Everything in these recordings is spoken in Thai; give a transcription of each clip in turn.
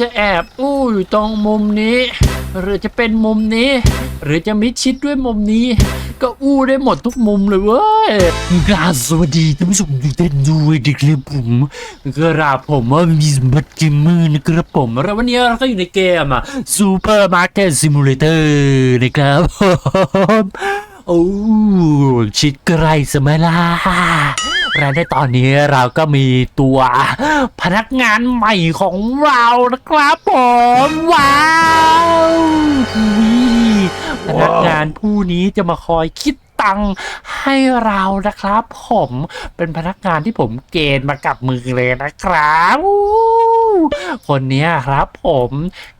จะแอบอู้อยู่ตรงมุมนี้ หรือจะเป็นมุมนี้ หรือจะมิดชิดด้วยมุมนี้ ก็อู้ได้หมดทุกมุมเลยเว้ยกราบสวัสดีท่านผู้ชมทุกท่านด้วยนะครับผมกราบผมว่ามีสมบัติเกมเมอร์นะครับผมแล้ววันนี้เราก็อยู่ในเกมอะ Super Market Simulator นะครับ โอ้ชิดใกล้สมัยละและในตอนนี้เราก็มีตัวพนักงานใหม่ของเรานะครับผมว้าวพนักงานผู้นี้จะมาคอยคิดตังให้เรานะครับ ผมเป็นพนักงานที่ผมเกณฑ์มากับมือเลยนะครับ คนนี้ครับผม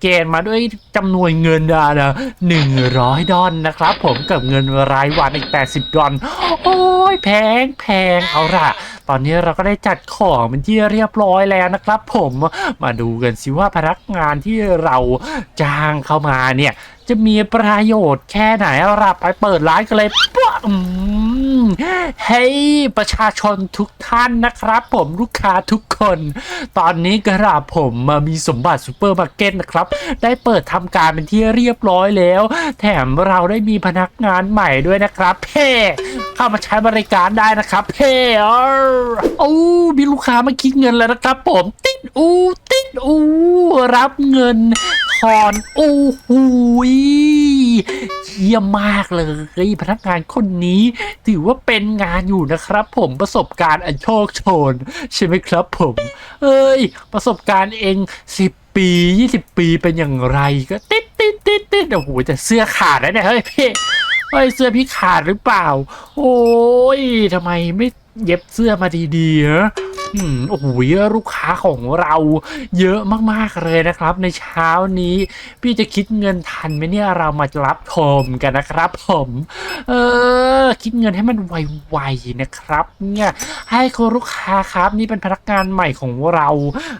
เกณฑ์มาด้วยจำนวนเงินอะนะหนึ่งร้อยดอลนะครับ ผมกับเงินรายวันอีก 80 ดอลโอ้ยแพงแพงเอาล่ะตอนนี้เราก็ได้จัดของเป็นที่เรียบร้อยแล้วนะครับ ผมมาดูกันสิว่าพนักงานที่เราจ้างเข้ามาเนี่ย จะมีประโยชน์แค่ไหนเอาล่ะไปเปิดร้านกันเลยปุ๊บอืม เฮ้ยประชาชนทุกท่านนะครับ ผมลูกค้าทุกคน ตอนนี้กระผมมามีสมบัติซูเปอร์มาร์เก็ตนะครับ ได้เปิดทำการเป็นที่เรียบร้อยแล้ว แถมเราได้มีพนักงานใหม่ด้วยนะครับเพ่เข้ามาใช้บริการได้นะครับเพ่ออโอ้มีลูกค้ามาคิดเงินแล้วนะครับ ผมติ๊ดอูติ๊ดอูรับเงิน ทอนโอ้โหยเยี่ยมมากเลยพนักงานคนนี้ ถือว่าเป็นงานอยู่นะครับ ผมประสบการณ์อันโชคโชน ใช่ไหมครับผม เอ้ย ประสบการณ์เองสิบปี20ปีเป็นอย่างไรก็ติดติดติดติดโอ้โหแต่เสื้อขาดแล้วเนี่ยเฮ้ยพี่เฮ้ยเสื้อพี่ขาดหรือเปล่า โอ้ยทำไมไม่เย็บเสื้อมาดีๆฮะอืม โอ้โหลูกค้าของเราเยอะมากๆเลยนะครับ ในเช้านี้ พี่จะคิดเงินทันไหมเนี่ยเรามารับชมกันนะครับ ผม เออ คิดเงินให้มันไวๆนะครับ เนี่ยให้คุณลูกค้าครับนี่เป็นพนักงานใหม่ของเรา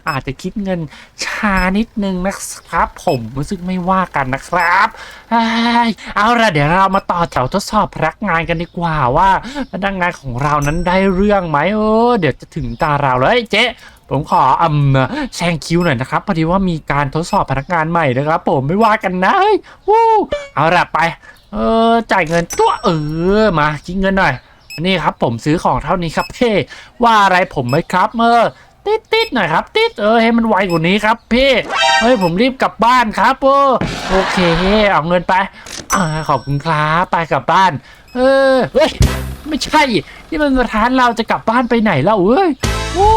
อาจจะคิดเงินช้านิดนึงนะครับ ผมซึ่งไม่ว่ากันนะครับเอ้ยเอาละเดี๋ยวเรามาต่อแถวทดสอบพนักงานกันดีกว่าว่าพนักงานของเรานั้นได้เรื่องไหมเออเดี๋ยวจะถึงตาเราแล้วเอ้ยเจ๊ผมขออืมแซงคิวหน่อยนะครับพอดีว่ามีการทดสอบพนักงานใหม่นะครับ ผมไม่ว่ากันนะเฮ้ยวู้เอาละไป เออจ่ายเงินตัวเออมาคิดเงินหน่อยนี่ครับผมซื้อของเท่านี้ครับเพ่ว่าอะไรผมไหมครับเออติดติดหน่อยครับ ติดเออให้มันไวกว่านี้ครับพี่เฮ้ยผมรีบกลับบ้านครับเออโอเคเอาเงินไปอ่าขอบคุณครับไปกลับบ้าน เออเฮ้ยไม่ใช่ นี่มันร้านเราจะกลับบ้านไปไหนแล้วเอ้ย โอ้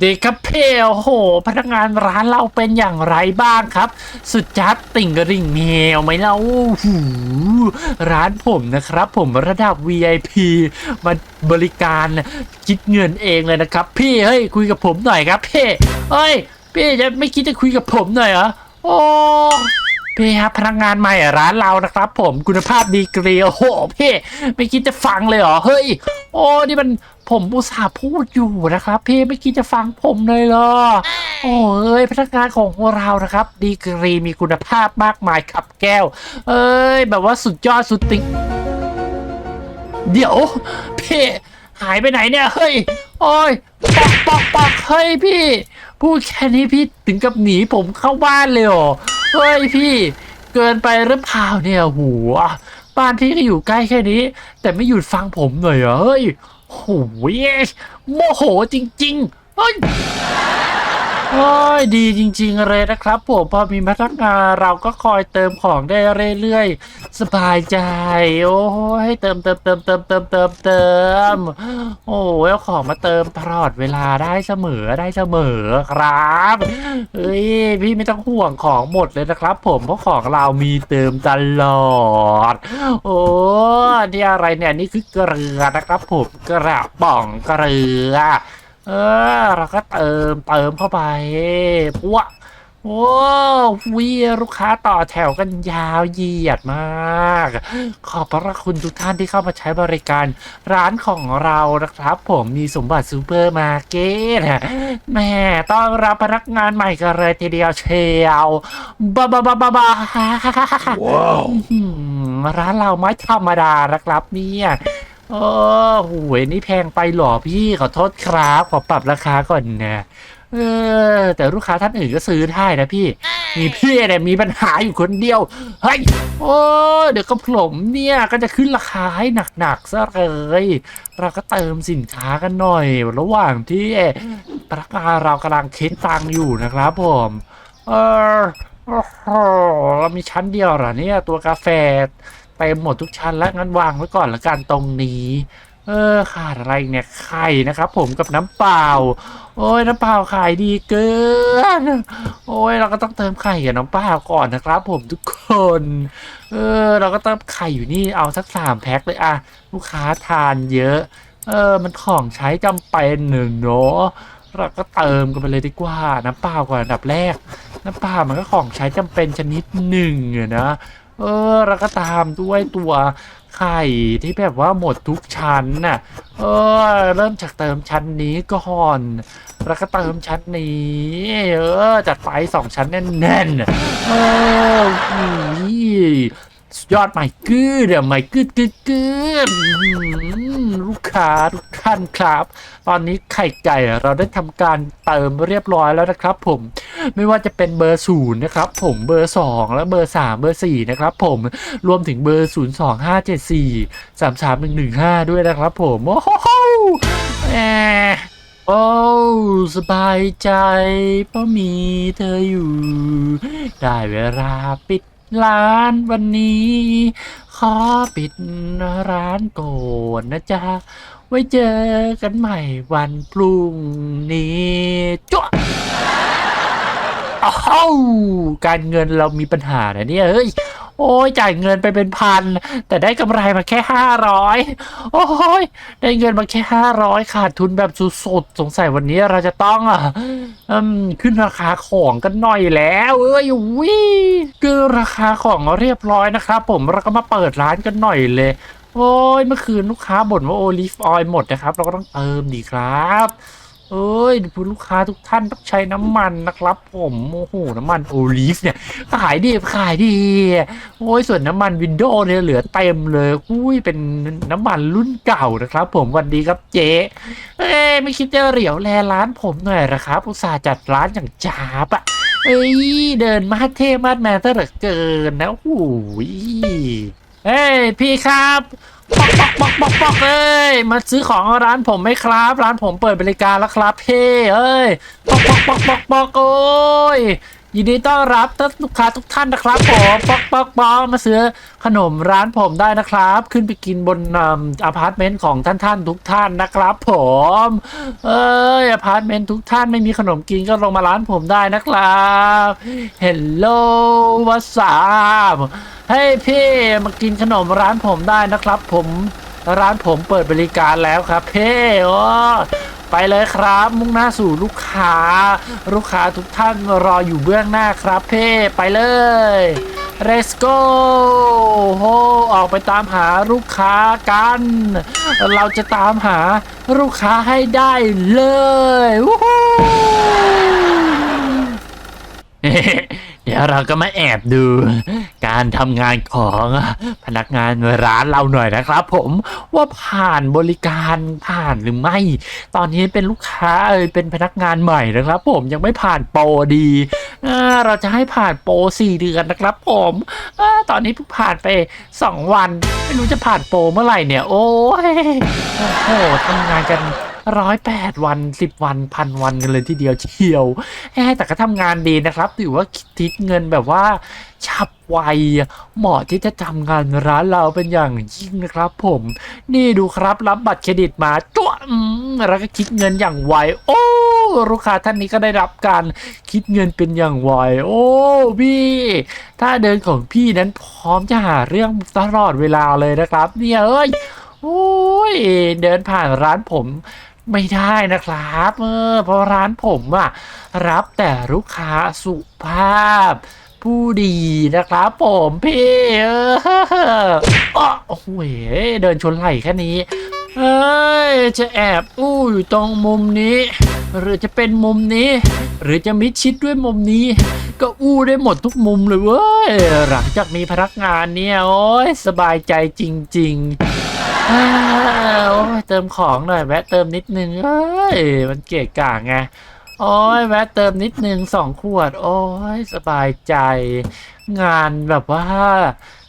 เด็กครับเพ่โห พนักงานร้านเราเป็นอย่างไรบ้างครับ สุดจัดติ่งกระดิ่งแมวไหมเล่าโอ้โหร้านผมนะครับ ผมระดับ VIP มาบริการคิดเงินเองเลยนะครับ พี่เฮ้ยคุยกับผมหน่อยครับพี่เฮ้ยพี่จะไม่คิดจะคุยกับผมหน่อยเหรอโอ้พี่ครับพนักงานใหม่ร้านเรานะครับ ผมคุณภาพดีกรีโอ้โหพี่ไม่คิดจะฟังเลยเหรอเฮ้ย โอ้นี่มัน ผมอุตส่าห์พูดอยู่นะครับ พี่ไม่คิดจะฟังผมเลยเหรอ โอ้เอ้ยพนักงานของเรานะครับ ดีกรีมีคุณภาพมากมายขับแก้ว เอ้ย แบบว่าสุดยอดสุดติงเดี๋ยวพี่หายไปไหนเนี่ย เฮ้ย โอ้ยปอกปอกปอกเฮ้ยพี่ พูดแค่นี้พี่ถึงกับหนีผมเข้าบ้านเลยเหรอ เฮ้ยพี่ เกินไปหรือเปล่าเนี่ยหัวบ้านพี่ก็อยู่ใกล้แค่นี้ แต่ไม่หยุดฟังผมหน่อยเหรอ เฮ้ย โหยโมโหจริงๆเฮ้ย โอ้ยดีจริง ๆ เลยนะครับ ผมพอมีพนักงานเราก็คอยเติมของได้เรื่อยๆ สบายใจ โอ้ยเติมเติมเติมเติมเติมเติมเติมโอ้ยเอาของมาเติมตลอดเวลาได้เสมอได้เสมอครับเฮ้ยพี่ไม่ต้องห่วงของหมดเลยนะครับ ผมเพราะของเรามีเติมตลอด โอ้นี่อะไรเนี่ยนี่คือเกลือนะครับ ผมกระป๋องเกลือ เออ เราก็เติมเติมเข้าไปปั๊วโอ้วีลูกค้าต่อแถวกันยาวเหยียดมาก ขอบพระคุณทุกท่านที่เข้ามาใช้บริการร้านของเรานะครับผมมีสมบัติซูเปอร์มาร์เก็ตแหม่ต้อนรับพนักงานใหม่กันเลยทีเดียวเชียวบ้าบ้าบ้าบ้าบ้าอื้อหือร้านเราไม่ธรรมดานะครับเนี่ย โอ้โหนี่แพงไปเหรอพี่ขอโทษครับขอปรับราคาก่อนนะเออ แต่ลูกค้าท่านอื่นก็ซื้อได้นะพี่ มีพี่เนี่ยมีปัญหาอยู่คนเดียว เฮ้ย โอ้ยเดี๋ยวก็ผมเนี่ยก็จะขึ้นราคาให้หนักๆซะเลย เราก็เติมสินค้ากันหน่อย ระหว่างที่พนักงานเรากำลังคิดตังค์อยู่นะครับผม เออโอ้โหเรามีชั้นเดียวเหรอเนี่ยตัวกาแฟ เต็มหมดทุกชั้นแล้วงั้นวางไว้ก่อนละกันตรงนี้ เออขาดอะไรเนี่ยไข่นะครับ ผมกับน้ำเปล่า โอ้ยน้ำเปล่าขายดีเกิน โอ้ยเราก็ต้องเติมไข่กับน้ำเปล่าก่อนนะครับ ผมทุกคน เออ เราก็เติมไข่อยู่นี่เอาสักสามแพ็คเลยอะลูกค้าทานเยอะ เออ มันของใช้จำเป็นเนอะเนาะเราก็เติมกันไปเลยดีกว่าน้ำเปล่าก่อนอันดับแรก น้ำเปล่ามันก็ของใช้จำเป็นชนิดหนึ่งอะนะ เออเราก็ตามด้วยตัวไข่ที่แบบว่าหมดทุกชั้นน่ะ เออ เริ่มจากเติมชั้นนี้ก่อน แล้วก็เติมชั้นนี้ เออ จัดไปสองชั้นแน่นๆ เอออุ้ยสุดยอดใหม่กืดอะใหม่กืดกืดกืดลูกค้าทุกท่านครับ ตอนนี้ไข่ไก่เราได้ทำการเติมเรียบร้อยแล้วนะครับผม ไม่ว่าจะเป็นเบอร์ศูนย์นะครับผมเบอร์ 2 และเบอร์ 3 เบอร์4นะครับผมรวมถึงเบอร์ 0 2 5 7 4 3 3 1 1 5 ด้วยนะครับผมโอ้โหแหมโอ้สบายใจเพราะมีเธออยู่ ได้เวลาปิดร้านวันนี้ ขอปิดร้านก่อนนะจ๊ะ ไว้เจอกันใหม่วันพรุ่งนี้จ้ว อ้าวการเงินเรามีปัญหานะเนี่ยเฮ้ยโอ้ยจ่ายเงินไปเป็นพัน แต่ได้กำไรมาแค่ห้าร้อยโอ้ยได้เงินมาแค่ห้าร้อยขาดทุนแบบสุดๆสงสัยวันนี้เราจะต้องอะอืมขึ้นราคาของกันหน่อยแล้วเอ้ยวิคือราคาของเรียบร้อยนะครับผมเราก็มาเปิดร้านกันหน่อยเลย โอ้ยเมื่อคืนลูกค้าบ่นว่าโอลิฟออยล์หมดนะครับ เราก็ต้องเติมดีครับ เอ้ยคุณลูกค้าทุกท่านต้องใช้น้ำมันนะครับผมโอ้โหน้ำมันโอลิฟเนี่ยขายดีขายดี โอ้ยส่วนน้ำมันวินโดว์เนี่ยเหลือเต็มเลยอุ้ยเป็นน้ำมันรุ่นเก่านะครับ ผมวันดีครับเจ๊เอ้ยไม่คิดจะเหลียวแลร้านผมหน่อยเหรอครับอุตส่าห์จัดร้านอย่างจ้าบอะเอ้ยเดินมาเท่มาดแมนเตอร์เหลือเกินนะโอ้ยเฮ้ยพี่ครับ บอกบอกบอกบอกบอกเอ้ยมาซื้อของร้านผมไหมครับ ร้านผมเปิดบริการแล้วครับพี่เอ้ยบอกบอกบอกบอกบอกโอ้ยยินดีต้อนรับท่านลูกค้าทุกท่านนะครับผมบอกบอกบอกมาซื้อขนมร้านผมได้นะครับ ขึ้นไปกินบนอพาร์ตเมนต์ของท่านท่านทุกท่านนะครับผมเอ้ยอพาร์ตเมนต์ทุกท่านไม่มีขนมกินก็ลงมาร้านผมได้นะครับเฮลโลวัสาบ เฮ้พี่มากินขนมร้านผมได้นะครับ ผมร้านผมเปิดบริการแล้วครับเพ่โอ้ไปเลยครับ มุ่งหน้าสู่ลูกค้า ลูกค้าทุกท่านรออยู่เบื้องหน้าครับ เพ่ไปเลย Let's go โฮออกไปตามหาลูกค้ากัน เราจะตามหาลูกค้าให้ได้เลยวู้ฮูเดี๋ยวเราก็มาแอบดู การทำงานของพนักงานร้านเราหน่อยนะครับ ผมว่าผ่านบริการผ่านหรือไม่ ตอนนี้เป็นลูกค้าเอยเป็นพนักงานใหม่นะครับ ผมยังไม่ผ่านโปรดีเราจะให้ผ่านโปรสี่เดือนนะครับ ผมอตอนนี้เพิ่งผ่านไปสองวัน ไม่รู้จะผ่านโปรเมื่อไหร่เนี่ย โอ้ยโอ้โหทำงานกัน ร้อยแปดวันสิบวันพันวันกันเลยทีเดียวเชียวแฮ่แต่ก็ทำงานดีนะครับถือว่าคิดเงินแบบว่าฉับไวเหมาะที่จะทำงานร้านเราเป็นอย่างยิ่งนะครับ ผม นี่ดูครับรับบัตรเครดิตมาจ้วอืมแล้วก็คิดเงินอย่างไวโอ้ลูกค้าท่านนี้ก็ได้รับการคิดเงินเป็นอย่างไวโอ้พี่ ถ้าเดินของพี่นั้นพร้อมจะหาเรื่องตลอดเวลาเลยนะครับ เนี่ยเอ้ยโอ้ยเดินผ่านร้านผม ไม่ได้นะครับเออเพราะร้านผมอะรับแต่ลูกค้าสุภาพ ผู้ดีนะครับผมพี่เอออ้อโอ้โหเดินชนไหล่แค่นี้เอ้ยจะแอบอู้อยู่ตรงมุมนี้ หรือจะเป็นมุมนี้ หรือจะมิดชิดด้วยมุมนี้ ก็อู้ได้หมดทุกมุมเลยเว้ยหลังจากมีพนักงานเนี่ยโอ้ยสบายใจจริง ๆ โอ้ยเติมของหน่อยแวะเติมนิดนึงเอ้ยมันเกะกะไงโอ้ยแวะเติมนิดนึงสองขวด โอ้ยสบายใจ งานแบบว่า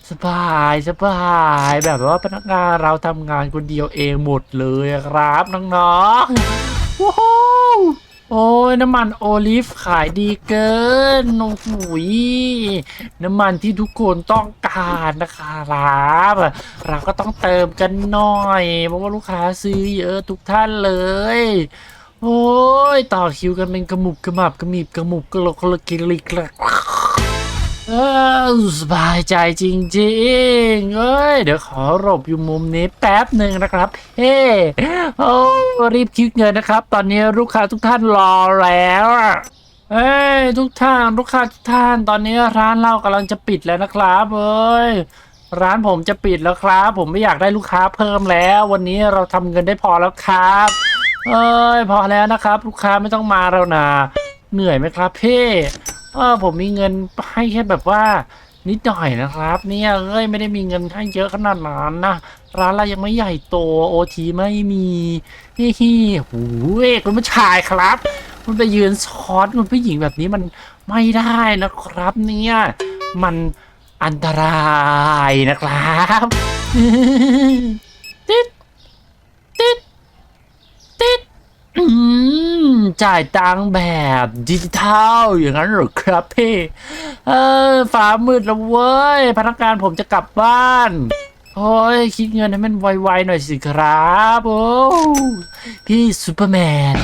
สบายสบายแบบว่าพนักงานเราทำงานคนเดียวเองหมดเลยครับน้องๆว้าว โอ้ยน้ำมันโอลิฟขายดีเกิน โอ้โหยน้ำมันที่ทุกคนต้องการนะครับเราก็ต้องเติมกันหน่อย เพราะว่าลูกค้าซื้อเยอะทุกท่านเลย โอ้ย ต่อคิวกันเป็นกระหมุบกระหมับกระหมีบกระหมุบกระโลกกระกกิริกระ เออสบายใจจริงๆ เอ้ย เดี๋ยวขอหลบอยู่มุมนี้แป๊บหนึ่งนะครับ เฮ้โอ้รีบคิดเงินนะครับ ตอนนี้ลูกค้าทุกท่านรอแล้วเอ้ยทุกท่านลูกค้าทุกท่านตอนนี้ร้านเรากำลังจะปิดแล้วนะครับเอ้ยร้านผมจะปิดแล้วครับ ผมไม่อยากได้ลูกค้าเพิ่มแล้ว วันนี้เราทำเงินได้พอแล้วครับ เอ้ยพอแล้วนะครับ ลูกค้าไม่ต้องมาแล้วนะเหนื่อยไหมครับพี่ เออผมมีเงินให้แค่แบบว่านิดหน่อยนะครับ เนี่ยเอ้ยไม่ได้มีเงินให้เยอะขนาดนั้นนะร้านเรายังไม่ใหญ่โตโอทีไม่มีฮิฮิหูยคุณผู้ชายครับ คุณไปยืนซ้อนคุณผู้หญิงแบบนี้มันไม่ได้นะครับ เนี่ยมันอันตรายนะครับ ติดติดติด อืม จ่ายตังค์แบบดิจิทัลอย่างนั้นหรอครับพี่ เออฟ้ามืดแล้วเว้ย พนักงานผมจะกลับบ้านโอ้ยคิดเงินให้มันไวๆหน่อยสิครับโอ้พี่ซูเปอร์แมน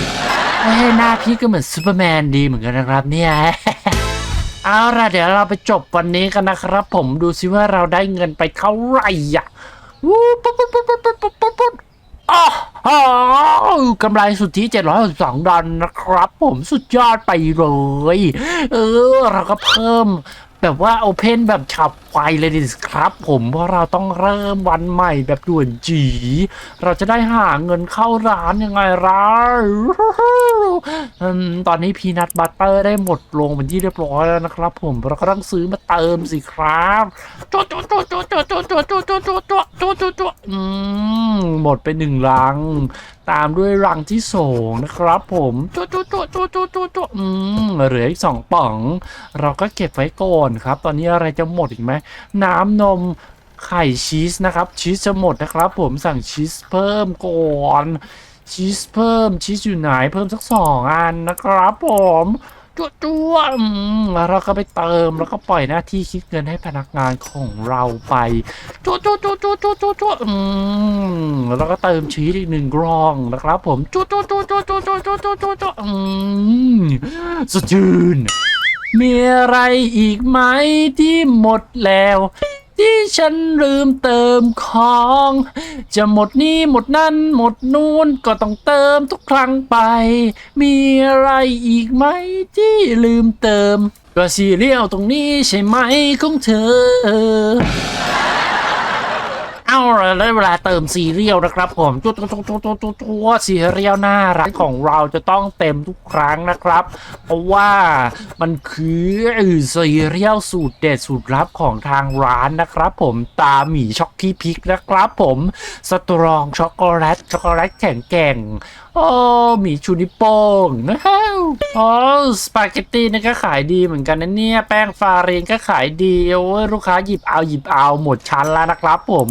เฮ้ยหน้าพี่ก็เหมือนซูเปอร์แมนดีเหมือนกันนะครับเนี่ยเอาล่ะเดี๋ยวเราไปจบวันนี้กันนะครับ ผมดูซิว่าเราได้เงินไปเท่าไหร่อะวู้ปุ๊บปุ๊บปุ๊บปุ๊บปุ๊บปุ๊บ ปุ๊บปุ๊บอ้กำไรสุทธิ762ดอลลาร์นะครับ ผมสุดยอดไปเลย เออ เราก็เพิ่ม แบบว่าโอเพนแบบฉับไวเลยดิครับผมเพราะเราต้องเริ่มวันใหม่แบบด่วนจี เราจะได้หาเงินเข้าร้านยังไงล่ะอืมตอนนี้พีนัทบัตเตอร์ได้หมดลงเป็นที่เรียบร้อยแล้วนะครับผมเราก็ต้องซื้อมาเติมสิครับโจ๊ะโจ๊ะโจ๊ะโจ๊ะโจ๊ะโจ๊ะโจ๊ะโจ๊ะโจ๊ะโจ๊ะโจ๊ะโจโจ๊ะโจ๊ะอืมหมดไปหนึ่งลัง ตามด้วยรังที่สองนะครับผมจุ๊จุ๊จุ๊จุ๊จุ๊จุ๊จุ๊อืมเหลืออีกสองป่อง เราก็เก็บไว้ก่อนครับ ตอนนี้อะไรจะหมดอีกไหมน้ำนมไข่ชีสนะครับ ชีสจะหมดนะครับ ผมสั่งชีสเพิ่มก่อนชีสเพิ่มชีสอยู่ไหนเพิ่มสักสองอันนะครับผม จั่วจั่วๆอืมแล้วเราก็ไปเติมแล้วก็ปล่อยหน้าที่คิดเงินให้พนักงานของเราไปจั่วจั่วจั่วจั่วจั่วจั่วจั่วอืมแล้วก็เติมชีสอีกหนึ่งกรองนะครับ ผมจั่วจั่วจั่วจั่วจั่วจั่วจั่วจั่วจั่วจั่วอืมสดชื่นมีอะไรอีกไหมที่หมดแล้ว ที่ฉันลืมเติมของ จะหมดนี้หมดนั่นหมดนู่นก็ต้องเติมทุกครั้งไป มีอะไรอีกไหมที่ลืมเติม ก็สีเรียวตรงนี้ใช่ไหมของเธอ เอาละได้เวลาเติมซีเรียลนะครับผมตัวตัวตัวตัวตัวตัวซีเรียลน่ารักของเราจะต้องเต็มทุกครั้งนะครับ เพราะว่ามันคือซีเรียลสูตรเด็ดสูตรลับของทางร้านนะครับผมตาหมีช็อกกี้พิกนะครับผมสตรองช็อกโกแลตช็อกโกแลตแข็งแกร่งโอ้หมีชูนิโป้งนะฮะโอ้สปาเกตตี้นี่ก็ขายดีเหมือนกันนะเนี่ย แป้งฟาเรนก็ขายดีโอ้ยลูกค้าหยิบเอาหยิบเอาหมดชั้นแล้วนะครับผม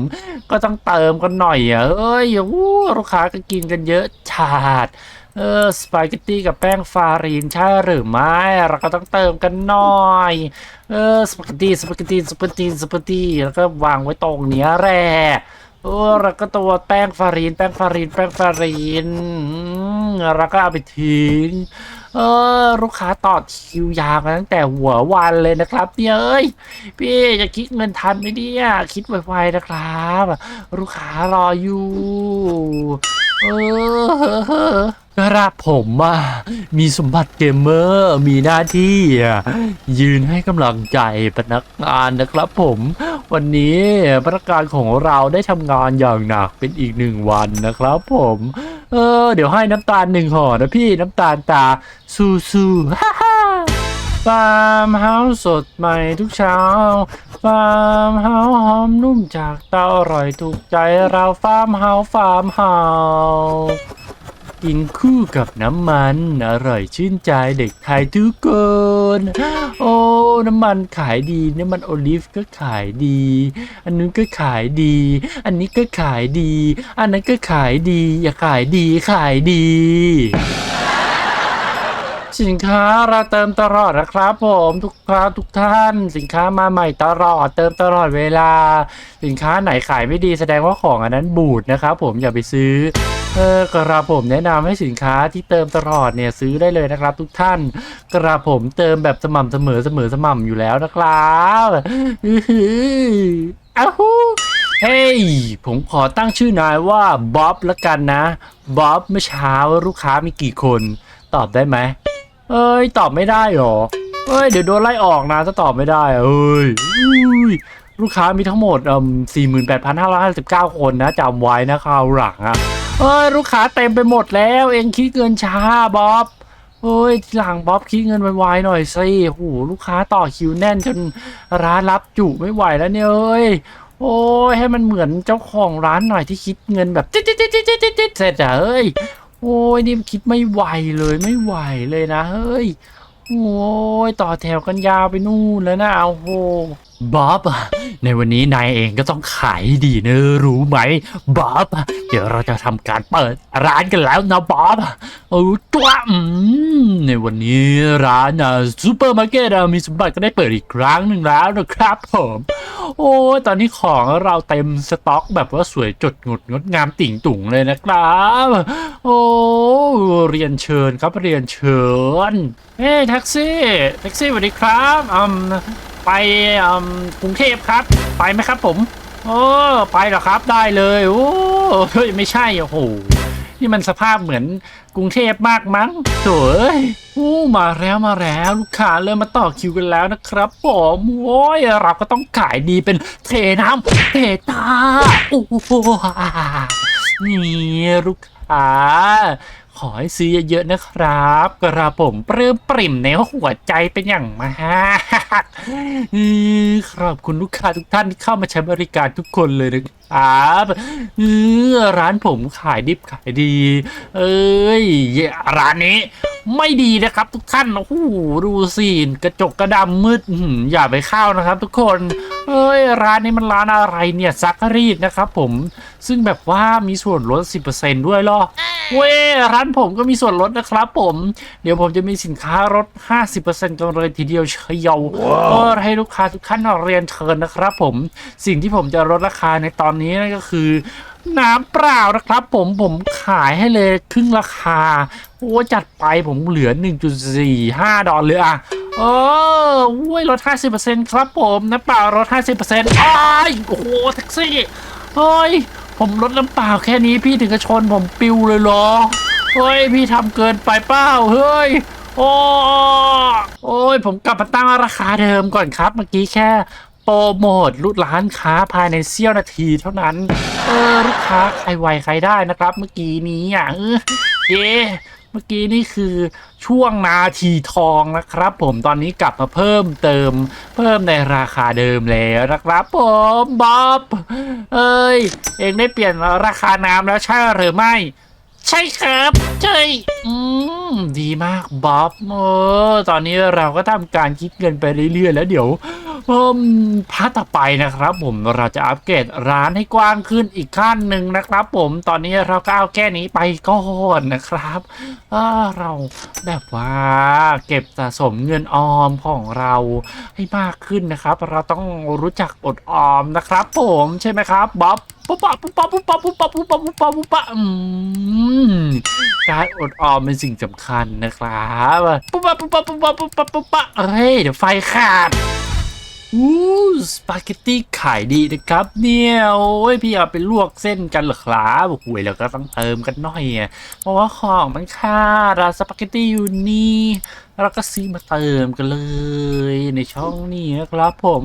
ก็ต้องเติมกันหน่อยอะเอ้ยโอ้ลูกค้าก็กินกันเยอะชาดเออสปาเกตตี้กับแป้งฟารีนใช่หรือไม่เราก็ต้องเติมกันหน่อยเออสปาเกตตี้สปาเกตตี้สปาเกตตี้สปาเกตตี้แล้วก็วางไว้ตรงเนี้ยแหละ เออแล้วก็ตัวแป้งฟารีน แป้งฟารีน แป้งฟารีนอืมแล้วก็เอาไปทิ้งเออลูกค้าต่อคิวยาวกันตั้งแต่หัววันเลยนะครับเนี่ยเอ้ยพี่จะคิดเงินทันไหมเนี่ยคิดไวๆนะครับ ลูกค้ารออยู่เออครับผมอะมีสมบัติเกมเมอร์มีหน้าที่ยืนให้กำลังใจพนักงานนะครับผม วันนี้พนักงานของเราได้ทำงานอย่างหนักเป็นอีกหนึ่งวันนะครับผม เออ เดี๋ยวให้น้ำตาลหนึ่งห่อนะพี่น้ำตาลตาสู้สู้ฮ่าฮ่าฟาร์มเฮาส์สดใหม่ทุกเช้าฟาร์มเฮาส์หอมนุ่มจากเตาอร่อยถูกใจเราฟาร์มเฮาส์ฟาร์มเฮาส์ กินคู่กับน้ำมัน อร่อยชื่นใจเด็กไทยทุกคน โอ้ น้ำมันขายดี น้ำมันโอลิฟก็ขายดี อันนู้นก็ขายดี อันนี้ก็ขายดี อันนั้นก็ขายดี อย่าขายดีขายดี สินค้าเราเติมตลอดนะครับผมทุกครั้งทุกท่าน สินค้ามาใหม่ตลอด เติมตลอดเวลา สินค้าไหนขายไม่ดีแสดงว่าของอันนั้นบูดนะครับผมอย่าไปซื้อเออกระผมแนะนำให้สินค้าที่เติมตลอดเนี่ยซื้อได้เลยนะครับ ทุกท่านกระผมเติมแบบสม่ำเสมอเสมอสม่ำอยู่แล้วนะครับอื้อหืออ้าวเฮ้ยผมขอตั้งชื่อนายว่าบ๊อบละกันนะบ๊อบเมื่อเช้าลูกค้ามีกี่คน ตอบได้ไหม เอ้ยตอบไม่ได้หรอเอ้ยเดี๋ยวโดนไล่ออกนะถ้าตอบไม่ได้เอ้ยลูกค้ามีทั้งหมดเอ่มสี่หมื่นแปดพันห้าร้อยห้าสิบเก้าคนนะจำไว้นะคราวหลังอะเอ้ยลูกค้าเต็มไปหมดแล้ว เองคิดเงินช้าบ๊อบเอ้ยหลังบ๊อบคิดเงินไวๆหน่อยสิโอ้โหลูกค้าต่อคิวแน่นจนร้านรับจุไม่ไหวแล้วเนี่ยเอ้ยโอ้ยให้มันเหมือนเจ้าของร้านหน่อยที่คิดเงินแบบจิ๊ดจิ๊ดจิ๊ดจิ๊ดเสร็จอะเอ้ย โอ้ยนี่คิดไม่ไหวเลยไม่ไหวเลยนะเฮ้ยโอ้ยต่อแถวกันยาวไปนู่นแล้วนะเอาโห บ๊อบในวันนี้นายเองก็ต้องขายดีนะรู้ไหมบ๊อบเดี๋ยวเราจะทำการเปิดร้านกันแล้วนะบ๊อบเออตัวในวันนี้ร้านอะซูเปอร์มาร์เก็ตมีสมบัติก็ได้เปิดอีกครั้งหนึ่งแล้วนะครับผมโอ้ตอนนี้ของเราเต็มสต็อกแบบว่าสวยจดงดงดงามติ่งตุ่งเลยนะครับโอ้เรียนเชิญครับเรียนเชิญเฮ้แท็กซี่แท็กซี่สวัสดีครับอืม ไปกรุงเทพครับ ไปไหมครับ ผมโอ้ไปเหรอครับได้เลยโอ้เฮ้ยไม่ใช่โอ้โหนี่มันสภาพเหมือนกรุงเทพมากมั้งโถ่เอ้ยโอ้มาแล้วมาแล้วลูกค้าเริ่มมาต่อคิวกันแล้วนะครับผมโอ้ยเราก็ต้องขายดีเป็นเทน้ำเทตาโอ้โหนี่ลูกค้า ขอให้ซื้อเยอะๆนะครับ กระผมเปลื้มปริ่มในหัวใจเป็นอย่างมากอือขอบคุณลูกค้าทุกท่านที่เข้ามาใช้บริการทุกคนเลยนะ ครับเออร้านผมขายดิบขายดี เอ้ยร้านนี้ ไม่ดีนะครับ ทุกท่านโอ้โหดูสิกระจกกระดำมืดอย่าไปเข้านะครับ ทุกคน เอ้ย ร้านนี้มันร้านอะไรเนี่ยซักรีดนะครับ ผมซึ่งแบบว่ามีส่วนลด 10%ด้วยหรอเว้ร้านผมก็มีส่วนลดนะครับผม เดี๋ยวผมจะมีสินค้าลด 50%กันเลยทีเดียวเชียวก็ให้ลูกค้าทุกท่านเรียนเชิญนะครับ ผมสิ่งที่ผมจะลดราคาในตอนนี้นั่นก็คือ น้ำเปล่านะครับผมผมขายให้เลยครึ่งราคา โอ้จัดไปผมเหลือ 1.45 ดอลเลยอะเออโอ้ยลด 50%ครับผม น้ำเปล่าลด 50%อ้ายโอ้โหแท็กซี่เฮ้ยผมลดน้ำเปล่าแค่นี้พี่ถึงกระชนผมปิวเลยเหรอเฮ้ยพี่ทำเกินไปเปล่าเฮ้ยโอ้โอ้ยผมกลับมาตั้งราคาเดิมก่อนครับ เมื่อกี้แค่ โปรโมทลูกร้านค้าภายในเสี้ยวนาทีเท่านั้น เออลูกค้าใครไวใครได้นะครับ เมื่อกี้นี้อะเออเอ๊ะเมื่อกี้นี่คือช่วงนาทีทองนะครับ ผมตอนนี้กลับมาเพิ่มเติม เพิ่มในราคาเดิมแล้วนะครับ ผมบ๊อบเอ้ย เองได้เปลี่ยนราคาน้ำแล้วใช่หรือไม่ ใช่ครับใช่อืมดีมากบ๊อบเออตอนนี้เราก็ทำการคิดเงินไปเรื่อยๆแล้วเดี๋ยวเพิ่ มพาร์ทต่อไปนะครับ ผมเราจะอัปเกรดร้านให้กว้างขึ้นอีกขั้นหนึ่งนะครับ ผมตอนนี้เราก็เอาแค่นี้ไปก่อนนะครับเเราแบบว่าเก็บสะสมเงินออมของเราให้มากขึ้นนะครับ เราต้องรู้จักอดออมนะครับ ผมใช่ไหมครับบ๊อบปุ๊บปะปุ๊บปะปุ๊บปะปุ๊บปะปุ๊บปะปุ๊บปะปุ๊บปะอืมการอดออมเป็นสิ่งสำคัญนะครับปุ๊บปะปุ๊บปะปุ๊บปะปุ๊บปะปุ๊บปะเฮ้ยเดี๋ยวไฟขาด อู้สปาเกตตี้ขายดีนะครับ เนี่ยโอ้ยพี่เอาไปลวกเส้นกันหรอครับโอ้โหเราก็ต้องเติมกันหน่อยอะเพราะว่าของมันขาดอะสปาเกตตี้อยู่นี่เราก็ซื้อมาเติมกันเลยในช่องนี้นะครับผม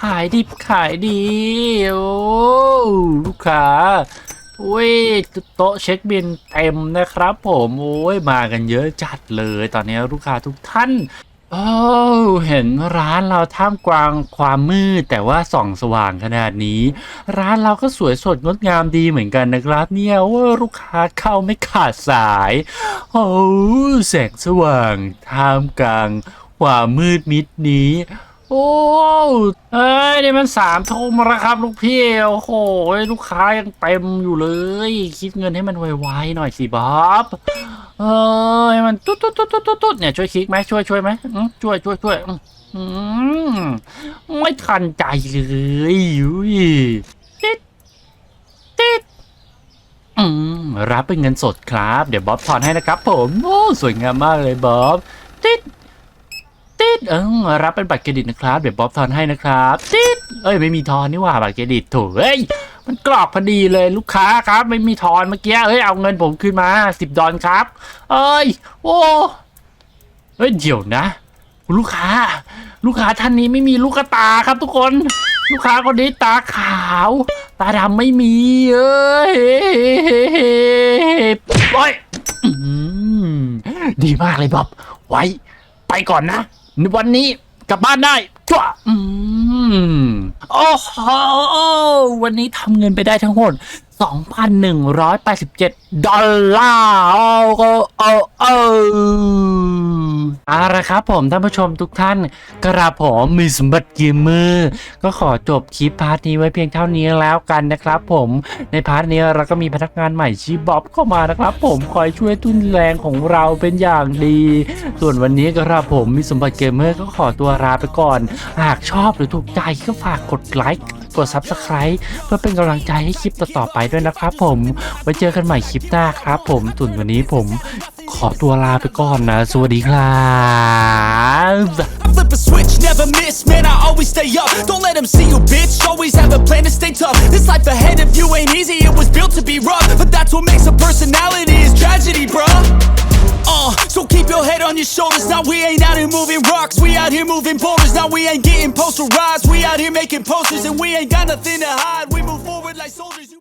ขายดิบขายดีโอ้ลูกค้าโอ้ยโต๊ะเช็คบินเต็มนะครับผมโอ้ยมากันเยอะจัดเลยตอนนี้ลูกค้าทุกท่าน โอ้เห็นร้านเราท่ามกลางความมืดแต่ว่าส่องสว่างขนาดนี้ ร้านเราก็สวยสดงดงามดีเหมือนกันนะครับเนี่ยว่าลูกค้าเข้าไม่ขาดสาย โอ้แสงสว่างท่ามกลางความมืดมิดนี้โอ้เอ้ยนี่มันสามทุ่มแล้วครับลูกพี่ โอ้โห ลูกค้ายังเต็มอยู่เลย คิดเงินให้มันไวๆหน่อยสิบ๊อบ เออให้มันตุ๊ดตุ๊ดตุ๊ดตุ๊ดตุ๊ดตุ๊ดเนี่ยช่วยคลิกไหมช่วยช่วยไหมอืมช่วยช่วยช่วยอืมอืมไม่ทันใจเลยอุ้ยติดติดอืมรับเป็นเงินสดครับ เดี๋ยวบ๊อบถอนให้นะครับ ผมโอ้สวยงามมากเลยบ๊อบติดติดเออรับเป็นบัตรเครดิตนะครับ เดี๋ยวบ๊อบทอนให้นะครับติดเอ้ยไม่มีทอนนี่หว่าบัตรเครดิตถูเอ้ย มันกรอกพอดีเลยลูกค้าครับ ไม่มีทอนเมื่อกี้เอ้ยเอาเงินผมคืนมาสิบดอลครับ เอ้ย โอ้เอ้ยเดี๋ยวนะคุณลูกค้า ลูกค้าท่านนี้ไม่มีลูกตาครับทุกคน ลูกค้าคนนี้ตาขาว ตาดำไม่มีเอ้ยโอ้ยดีมากเลยบ๊อบไว้ ไปก่อนนะวันนี้กลับบ้านได้ จ้าอืม โอ้โหวันนี้ทำเงินไปได้ทั้งหมด 2,187 ดอลลาร์โอ้โอ้โอ้อ้เอาละครับผมท่านผู้ชมทุกท่านกระผมมีสมบัติเกมเมอร์ก็ขอจบคลิปพาร์ทนี้ไว้เพียงเท่านี้แล้วกันนะครับผมในพาร์ทนี้เราก็มีพนักงานใหม่ชื่อบ๊อบเข้ามานะครับ ผมคอยช่วยทุนแรงของเราเป็นอย่างดี ส่วนวันนี้กระผมมีสมบัติเกมเมอร์ก็ขอตัวลาไปก่อน หากชอบหรือถูกใจก็ฝากกดไลค์ กด Subscribe เพื่อเป็นกำลังใจให้คลิปต่อๆไปด้วยนะครับผม ไว้เจอกันใหม่คลิปหน้าครับผมส่วนวันนี้ผม ขอตัวลาไปก่อนนะ สวัสดีครับ Flip a switch, never miss, man, I always stay up Don't let them see you, bitch, always have a plan to stay tough This life ahead of you ain't easy, it was built to be rough But that's what makes a personality, is tragedy, bruh uh, so keep your head on your shoulders. Now we ain't out here moving rocks. We out here moving boulders. Now we ain't getting posterized. We out here making posters and we ain't got nothing to hide. We move forward like soldiers. You-